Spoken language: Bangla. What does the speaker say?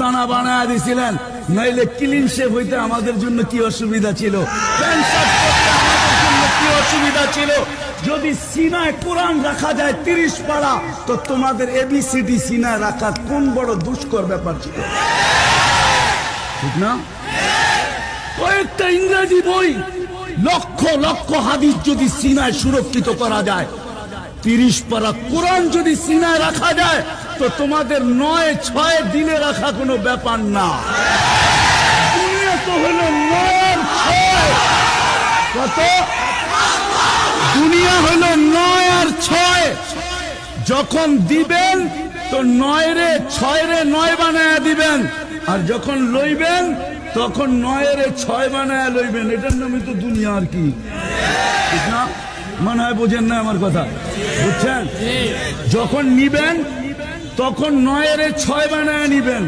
আস্তানা বানায় দিছিলেন। নইলে ক্লিন শেপ হইতে আমাদের জন্য কি অসুবিধা ছিল? কি অসুবিধা ছিল? যদি সিনায় কোরআন রাখা যায় তিরিশ পাড়া, তো তোমাদের এবিসিডি সিনায় রাখা কোন বড় দুষ্কর ব্যাপার ছিল? ঠিক না? কয়েকটা ইংরেজি বই লক্ষ লক্ষ হাদিস যদি সিনায় সুরক্ষিত করা যায় তিরিশ পারা কোরআন যদি সিনায় রাখা যায়, তো তোমাদের নয়, ছয় দিনে রাখা কোনো ব্যাপার না। তো হলো নয়, ছয়। কত? দুনিয়া হলো নয় আর ছয়। যখন দিবেন, তো নয় রে, ছয় রে, নয় বানায়া দিবেন। আর যখন লইবেন, তখন নয় রে, ছয় বানায়া লইবেন। এটার নামই তো দুনিয়া আর কি। না? মনে হয় বোঝেন না আমার কথা। বুঝছেন? যখন নিবেন, তখন নয় রে ছয় বানায় নিবেন।